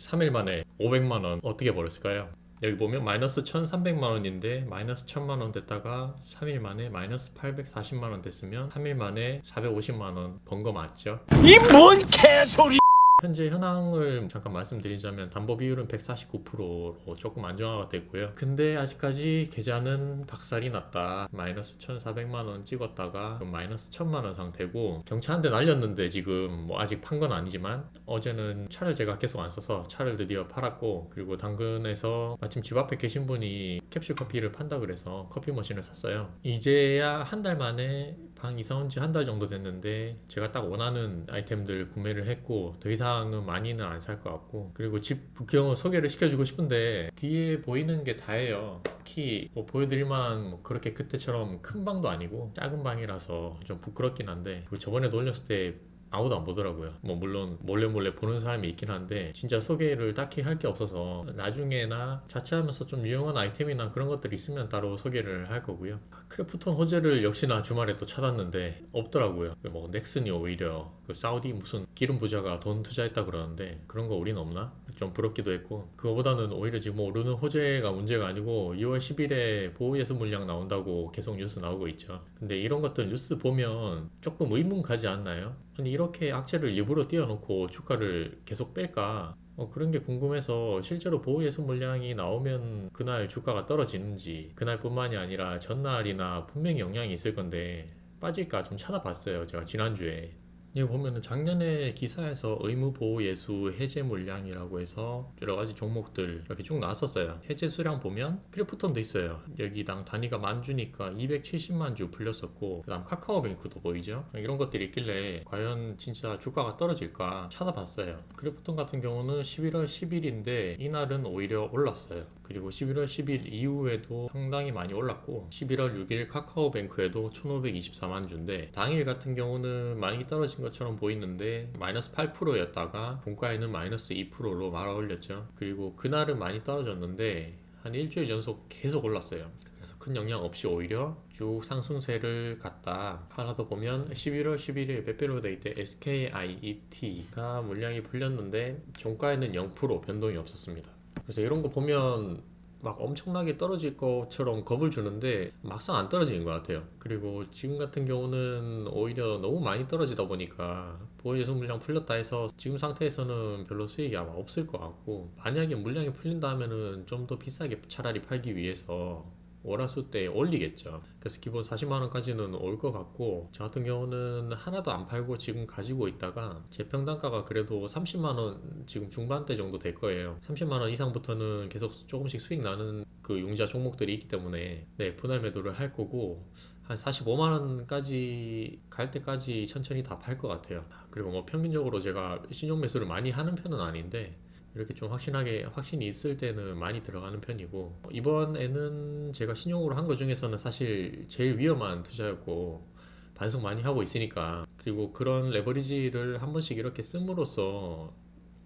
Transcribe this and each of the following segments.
3일 만에 500만 원 어떻게 벌었을까요? 여기 보면 마이너스 1,300만 원인데 마이너스 1,000만 원 됐다가 3일 만에 마이너스 840만 원 됐으면 3일 만에 450만 원 번 거 맞죠? 이 뭔 개소리! 현재 현황을 잠깐 말씀드리자면 담보 비율은 149%로 조금 안정화가 됐고요. 근데 아직까지 계좌는 박살이 났다. 마이너스 1,400만 원 찍었다가 마이너스 1,000만 원 상태고 대 날렸는데 지금 뭐 아직 판 건 아니지만 어제는 차를 제가 계속 안 써서 차를 드디어 팔았고 그리고 당근에서 마침 집 앞에 계신 분이 캡슐 커피를 판다 그래서 커피 머신을 샀어요. 이제야 한 달 만에 방 이사 온 지 한 달 정도 됐는데 제가 딱 원하는 아이템들 구매를 했고 더 이상은 많이는 안 살 것 같고 그리고 집 구경을 소개를 시켜주고 싶은데 뒤에 보이는 게 다예요. 특히 뭐 보여드릴 만한 뭐 그렇게 그때처럼 큰 방도 아니고 작은 방이라서 좀 부끄럽긴 한데 그리고 저번에도 올렸을 때 아무도 안 보더라고요. 뭐 물론 몰래 몰래 보는 사람이 있긴 한데 진짜 소개를 딱히 할 게 없어서 나중에나 자취하면서 좀 유용한 아이템이나 그런 것들이 있으면 따로 소개를 할 거고요. 크래프톤 호재를 역시나 주말에 또 찾았는데 없더라고요. 뭐 넥슨이 오히려 그 사우디 무슨 기름 부자가 돈 투자했다 그러는데 그런 거 우린 없나? 좀 부럽기도 했고 그거보다는 오히려 지금 오르는 호재가 문제가 아니고 2월 10일에 보호예수 물량 나온다고 계속 뉴스 나오고 있죠. 근데 이런 것들 뉴스 보면 조금 의문 가지 않나요? 아니 이렇게 악재를 일부러 띄워놓고 주가를 계속 뺄까? 어, 그런 게 궁금해서 실제로 보호예수 물량이 나오면 그날 주가가 떨어지는지 그날뿐만이 아니라 전날이나 분명히 영향이 있을 건데 빠질까 좀 찾아봤어요. 제가 지난주에 여기 보면은 작년에 기사에서 의무 보호 예수 해제 물량이라고 해서 여러 가지 종목들 이렇게 쭉 나왔었어요. 해제 수량 보면 크리프톤도 있어요. 여기당 단위가 만 주니까 270만 주 풀렸었고 그 다음 카카오뱅크도 보이죠. 이런 것들이 있길래 과연 진짜 주가가 떨어질까 찾아봤어요. 크리프톤 같은 경우는 11월 10일인데 이날은 오히려 올랐어요. 그리고 11월 10일 이후에도 상당히 많이 올랐고 11월 6일 카카오뱅크에도 1524만 주인데 당일 같은 경우는 많이 떨어진 것처럼 보이는데 마이너스 8%였다가 본가에는 마이너스 2%로 말아 올렸죠. 그리고 그날은 많이 떨어졌는데 한 일주일 연속 계속 올랐어요. 그래서 큰 영향 없이 오히려 쭉 상승세를 갔다. 하나 더 보면 11월 11일 빼빼로 데이 때 SKIET가 물량이 풀렸는데 종가에는 0% 변동이 없었습니다. 그래서 이런 거 보면 막 엄청나게 떨어질 것처럼 겁을 주는데 막상 안 떨어지는 것 같아요. 그리고 지금 같은 경우는 오히려 너무 많이 떨어지다 보니까 보호예수 물량 풀렸다 해서 지금 상태에서는 별로 수익이 아마 없을 것 같고 만약에 물량이 풀린다 하면은 좀 더 비싸게 차라리 팔기 위해서 월화수 때 올리겠죠. 그래서 기본 40만 원까지는 올 것 같고 저 같은 경우는 하나도 안 팔고 지금 가지고 있다가 제 평단가가 그래도 30만 원 지금 중반대 정도 될 거예요. 30만 원 이상부터는 계속 조금씩 수익 나는 그 융자 종목들이 있기 때문에 네 분할 매도를 할 거고 한 45만 원까지 갈 때까지 천천히 다 팔 것 같아요. 그리고 뭐 평균적으로 제가 신용 매수를 많이 하는 편은 아닌데 이렇게 좀 확신하게 확신이 있을 때는 많이 들어가는 편이고 이번에는 제가 신용으로 한 것 중에서는 사실 제일 위험한 투자였고 반성 많이 하고 있으니까 그리고 그런 레버리지를 한 번씩 이렇게 씀으로써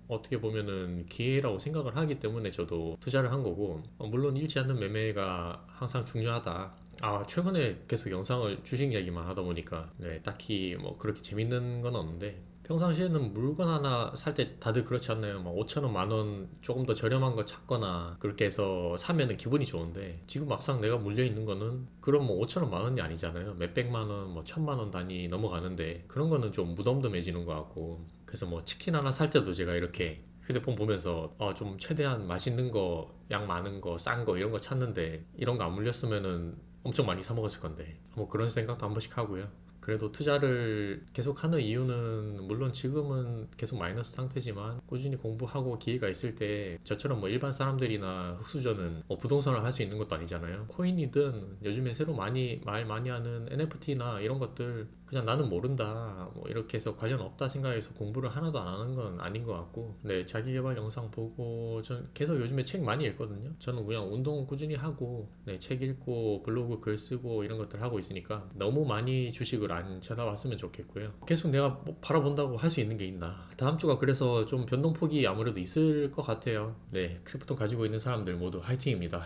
어떻게 보면은 기회라고 생각을 하기 때문에 저도 투자를 한 거고 어, 물론 잃지 않는 매매가 항상 중요하다. 아 최근에 계속 영상을 주식 이야기만 하다 보니까 네, 딱히 뭐 그렇게 재밌는 건 없는데 평상시에는 물건 하나 살 때 다들 그렇지 않나요? 막 5천 원, 만 원 조금 더 저렴한 거 찾거나 그렇게 해서 사면은 기분이 좋은데 지금 막상 내가 물려 있는 거는 그럼 뭐 5천 원, 만 원이 아니잖아요. 몇 백만 원, 뭐 천만 원 단위 넘어가는데 그런 거는 좀 무덤덤해지는 것 같고 그래서 뭐 치킨 하나 살 때도 제가 이렇게 휴대폰 보면서 어, 좀 최대한 맛있는 거, 양 많은 거, 싼 거 이런 거 찾는데 이런 거 안 물렸으면은 엄청 많이 사 먹었을 건데 뭐 그런 생각도 한 번씩 하고요. 그래도 투자를 계속 하는 이유는 물론 지금은 계속 마이너스 상태지만 꾸준히 공부하고 기회가 있을 때 저처럼 뭐 일반 사람들이나 흑수저는 뭐 부동산을 할 수 있는 것도 아니잖아요. 코인이든 요즘에 새로 많이 말 많이 하는 NFT나 이런 것들 그냥 나는 모른다 뭐 이렇게 해서 관련 없다 생각해서 공부를 하나도 안 하는 건 아닌 것 같고 네 자기 개발 영상 보고 전 계속 요즘에 책 많이 읽거든요. 저는 그냥 운동 꾸준히 하고 네 책 읽고 블로그 글 쓰고 이런 것들 하고 있으니까 너무 많이 주식을 안 쳐다봤으면 좋겠고요. 계속 내가 뭐 바라본다고 할 수 있는 게 있나? 다음 주가 그래서 좀 변동폭이 아무래도 있을 것 같아요. 네, 크리프톤 가지고 있는 사람들 모두 화이팅입니다.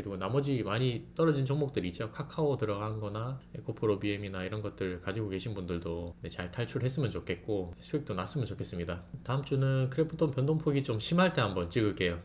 그리고 나머지 많이 떨어진 종목들이 있죠. 카카오 들어간 거나 에코프로 BM이나 이런 것들 가지고 계신 분들도 네, 잘 탈출했으면 좋겠고 수익도 났으면 좋겠습니다. 다음 주는 크래프톤 변동폭이 좀 심할 때 한번 찍을게요.